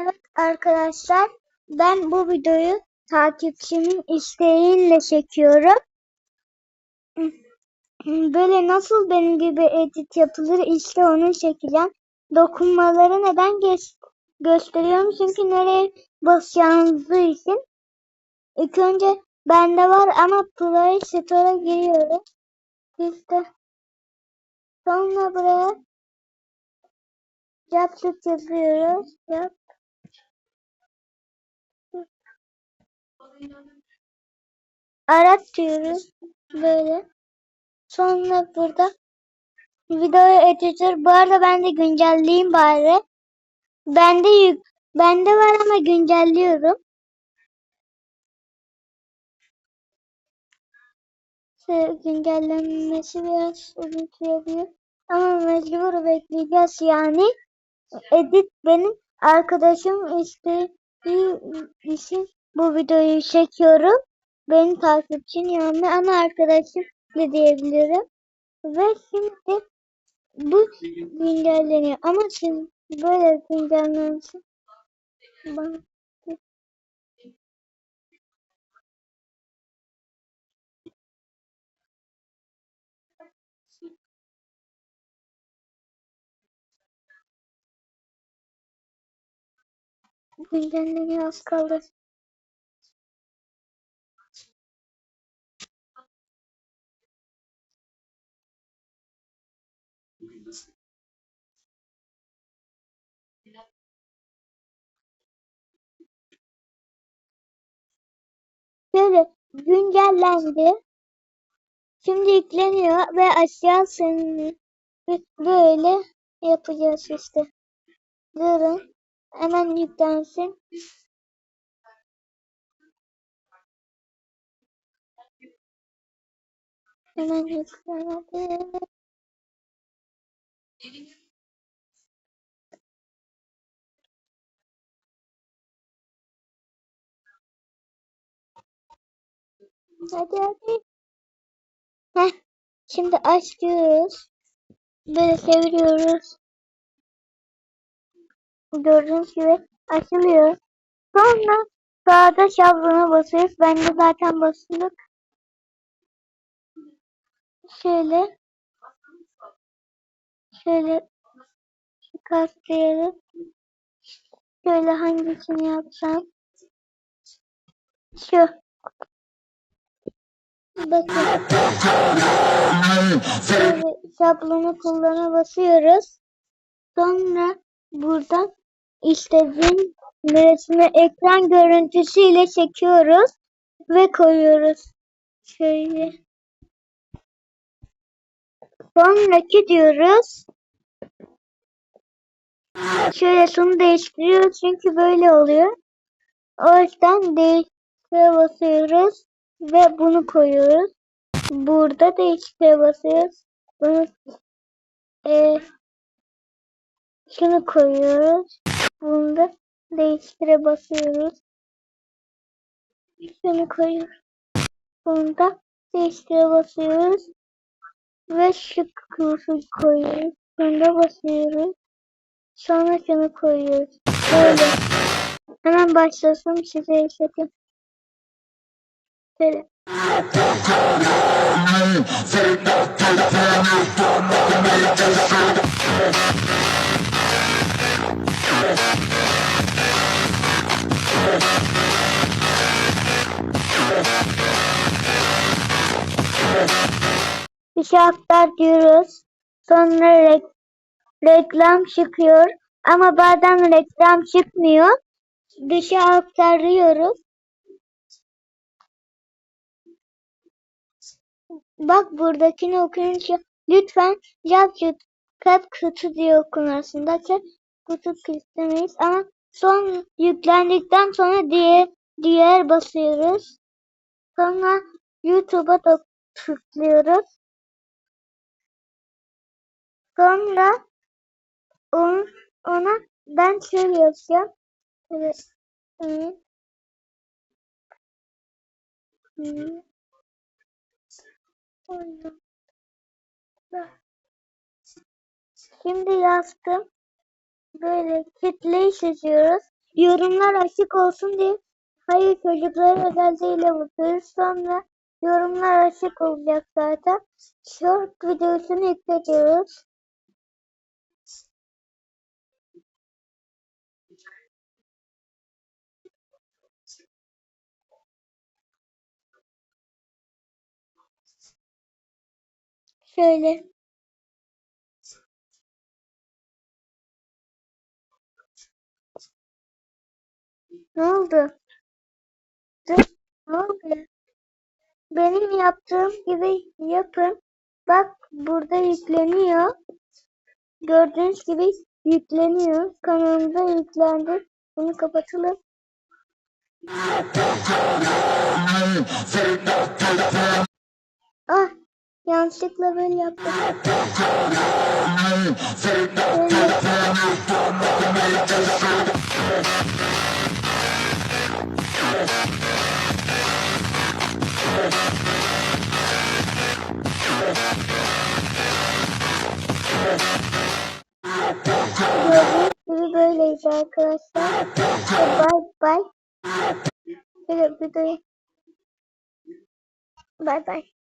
Evet arkadaşlar ben bu videoyu takipçimin isteğiyle çekiyorum. Böyle nasıl benim gibi edit yapılır işte onu çekeceğim. Dokunmaları neden gö- gösteriyorum? Çünkü nereye basacağınızı için. İlk önce bende var ama Play Store'a giriyorum. İşte sonra buraya yaptık yazıyoruz. Yap. Arat diyoruz. Böyle. Sonra burada video editor. Bu arada ben de güncelleyeyim bari. Bende yük bende var ama güncelliyorum. Güncellenmesi biraz uzun sürebilir. Ama mecbur bekleyeceğiz yani. Edit benim arkadaşım istediği için bu videoyu çekiyorum. Benim takipçim yani ama arkadaşım da diyebilirim. Ve şimdi bu güncelleniyor. Ama siz böyle güncellemesi bana güncelleniyor az kaldı. Böyle güncellendi. Şimdi yükleniyor ve aşağı sınırı böyle yapacağız işte. Durun. Hemen yüklensin. Hemen yüklenedi. Hadi hadi. Heh. Şimdi açıyoruz. Böyle çeviriyoruz. Gördüğünüz gibi açılıyor. Sonra sağda şablona basıyoruz. Ben de zaten basılı. Şöyle. Şöyle çıkartıyoruz. Şöyle hangisini yapsam. Şu. Bakın. Şablonu kullana basıyoruz. Sonra buradan istediğim resmi ekran görüntüsüyle çekiyoruz ve koyuyoruz. Şöyle. Sonraki diyoruz. Şöyle sonu değiştiriyoruz çünkü böyle oluyor. O yüzden değiştire basıyoruz ve bunu koyuyoruz. Burada değiştire basıyoruz. Bunu e, şunu koyuyoruz. Bunda değiştire basıyoruz. Şunu koyuyoruz. Bunda değiştire basıyoruz. Ve şu kılıfı koyuyoruz. Bunda basıyoruz. Sonra şunu koyuyoruz. Böyle. Hemen başlasın size işletim. Böyle. Bir şey aktar diyoruz. Sonra reklam çıkıyor. Ama bazen reklam çıkmıyor. Dışa aktarıyoruz. Bak buradakini okuyunca lütfen Capcut kalp kutu diye okun aslında. Kalp kutu istemeyiz ama son yüklendikten sonra diğer diğer basıyoruz. Sonra YouTube'a da tıklıyoruz. Sonra on, ona ben şöyle yazacağım. Evet. Evet. Şimdi yazdım. Böyle kitleyi seçiyoruz. yorumlar açık olsun diye. Hayır çocuklara özel değil yapıyoruz. Sonra yorumlar açık olacak zaten. Short videosunu yükletiyoruz. Şöyle. Ne oldu? Ne oldu? Benim yaptığım gibi yapın. Bak burada yükleniyor. Gördüğünüz gibi yükleniyor. Kanalımıza yüklendi. Bunu kapatalım. Ah yanlışlıkla böyle yaptım. Gördüğünüz gibi böyleydi arkadaşlar. Bye bye. Bir, bir, bir. Bye bye.